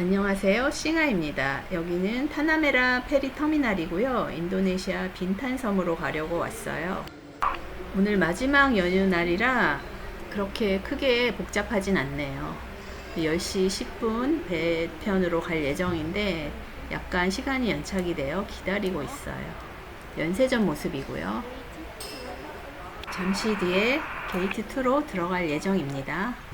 안녕하세요. 싱아입니다. 여기는 타나메라 페리 터미널이고요. 인도네시아 빈탄 섬으로 가려고 왔어요. 오늘 마지막 연휴 날이라 그렇게 크게 복잡하진 않네요. 10시 10분 배편으로 갈 예정인데 약간 시간이 연착이 되어 기다리고 있어요. 연세전 모습이고요. 잠시 뒤에 게이트 2로 들어갈 예정입니다.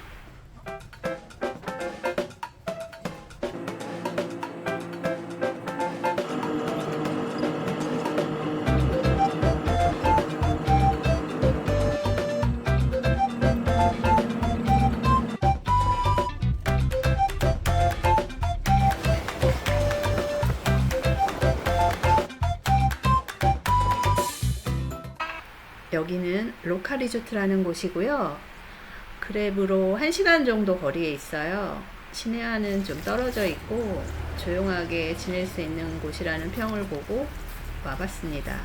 여기는 로카 리조트라는 곳이고요. 그랩으로 1시간 정도 거리에 있어요. 시내와는 좀 떨어져 있고 조용하게 지낼 수 있는 곳이라는 평을 보고 와봤습니다.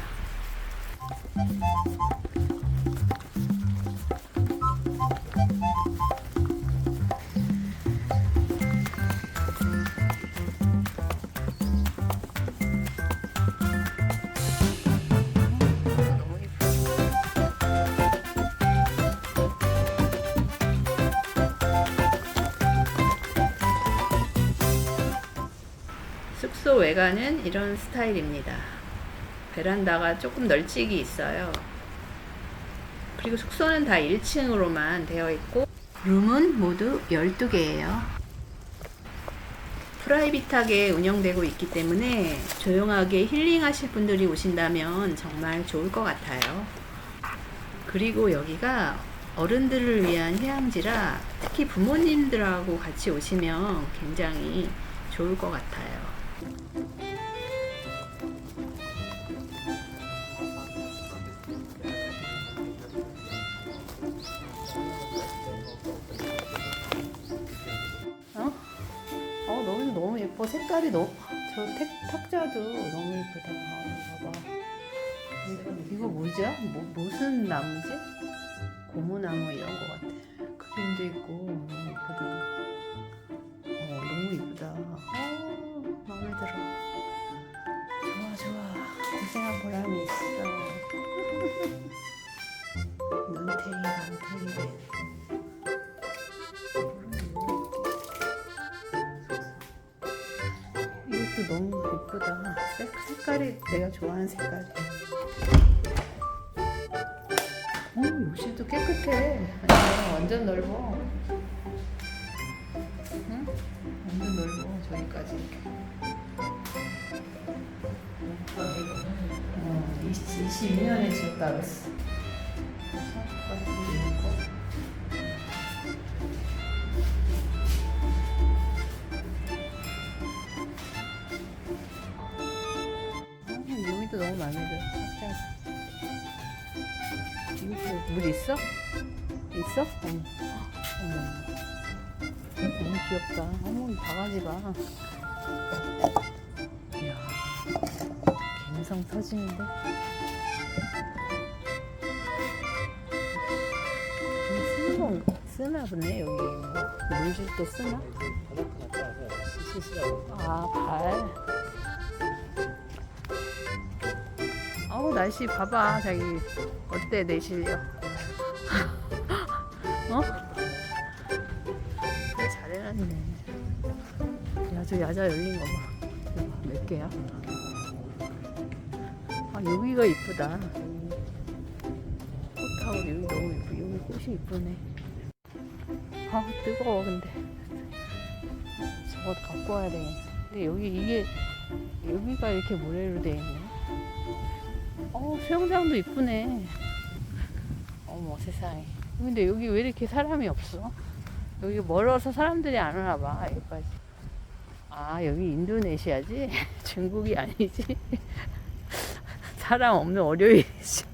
숙소 외관은 이런 스타일입니다. 베란다가 조금 널찍이 있어요. 그리고 숙소는 다 1층으로만 되어 있고 룸은 모두 12개예요. 프라이빗하게 운영되고 있기 때문에 조용하게 힐링하실 분들이 오신다면 정말 좋을 것 같아요. 그리고 여기가 어른들을 위한 휴양지라 특히 부모님들하고 같이 오시면 굉장히 좋을 것 같아요. 어? 어 너무 너무 예뻐 색깔이 너무 저 탁, 탁자도 너무 예쁘다 아, 봐봐 이거 뭐죠? 뭐, 무슨 나무지? 고무나무 이런 거 같아 그림도 있고 너무 예쁘다 어 너무 예쁘다 어 마음에 들어 좋아 좋아 고생한 보람이 있어 눈탱이 감탱이 이것도 너무 예쁘다. 색, 색깔이 내가 좋아하는 색깔. 어, 욕실도 깨끗해. 아니야, 완전 넓어. 응? 완전 넓어. 저기까지 이렇게. 어, 22년에 지었다 그랬어. 똑같이 있고. 어, 여기도 너무 마음에 들어. 물 있어? 있어? 어머. 어머. 너무 귀엽다. 어머, 이 바가지 봐. 감성 터지는데? 쓰는 건 쓰나 보네, 여기. 물줄 때 쓰나? 아, 발. 어우 날씨 봐봐 자기 어때 내 실력 어? 그래, 잘 해놨네 야저 야자 열린 거 봐 몇 개야? 아 여기가 이쁘다 꽃하고 여기 너무 이쁘 여기 꽃이 이쁘네 아 뜨거워 근데 저거 갖고 와야 되겠네 근데 여기 이게 여기가 이렇게 모래로 돼 있네 어, 수영장도 이쁘네. 어머, 세상에. 근데 여기 왜 이렇게 사람이 없어? 여기 멀어서 사람들이 안 오나 봐, 여기까지. 아, 여기 인도네시아지? 중국이 아니지? 사람 없는 월요일이지?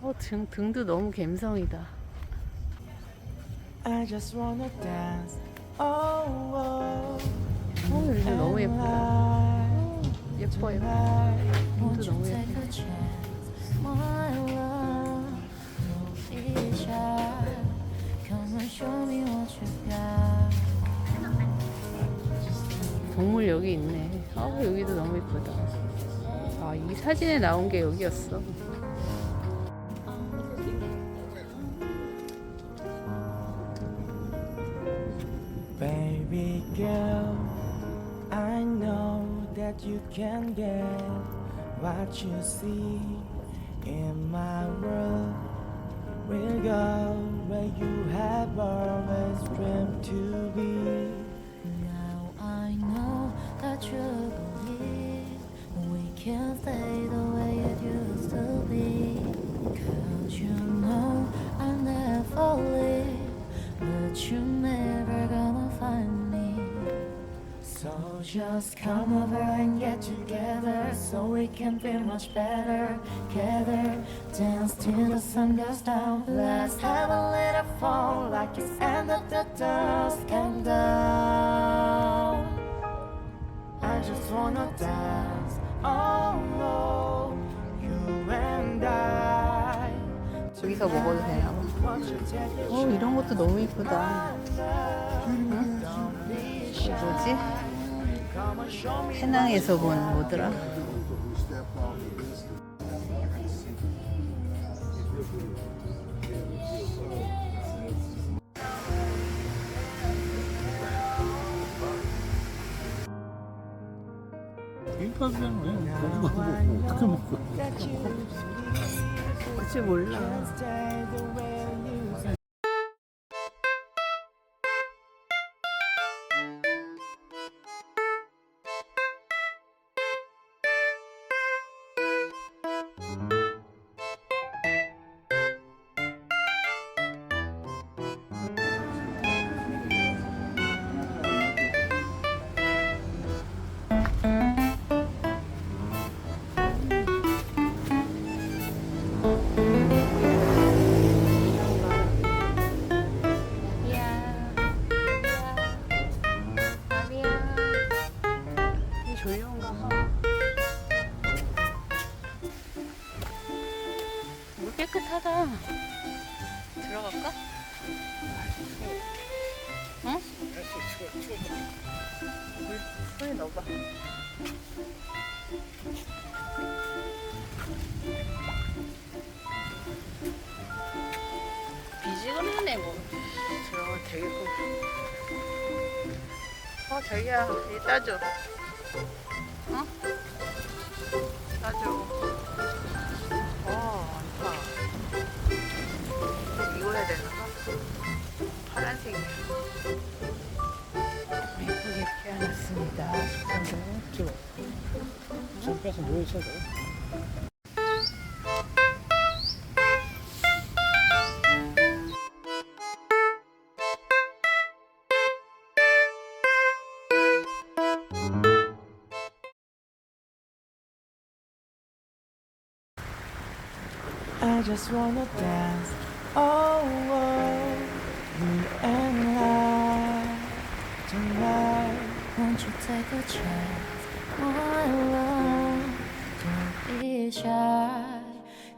어, 등, 등도 너무 갬성이다. I just wanna dance. Oh, oh. 어, 여기 너무 예쁘다. 예뻐, 예뻐. Won't 등도 너무 예뻐. 동물 여기 있네. 아 여기도 너무 이쁘다. 아이 사진에 나온 게 여기였어. We can stay the way it used to be. Cause you know I never leave, but you're never gonna find me. So just come over and get together so we can feel much better. Together, dance till the sun goes down. Let's have a little fun like it's end of the dusk and down. I just wanna dance, 여기서 먹어도 되나 봐. 어 이런 것도 너무 이쁘다. 응? 뭐지? 해낭에서 본 뭐더라? 김밥이랑 왜 먹고 먹고 어떻게 먹고 그치 몰라. 들어갈까? 응? 물 손에 넣어봐. 비지근하네 뭐. 들어가면 되겠고. 어 자기야 이 따줘. 어? 따줘. 좀 빼서 뭐 있어야 돼? I just wanna dance. Oh, oh, you and I tonight. Won't you take a chance, my love? Don't Shy.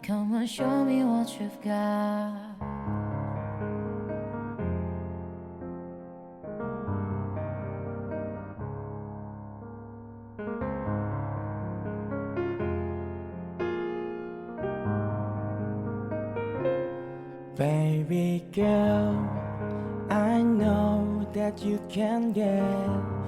Come and show me what you've got. Baby girl, I know that you can get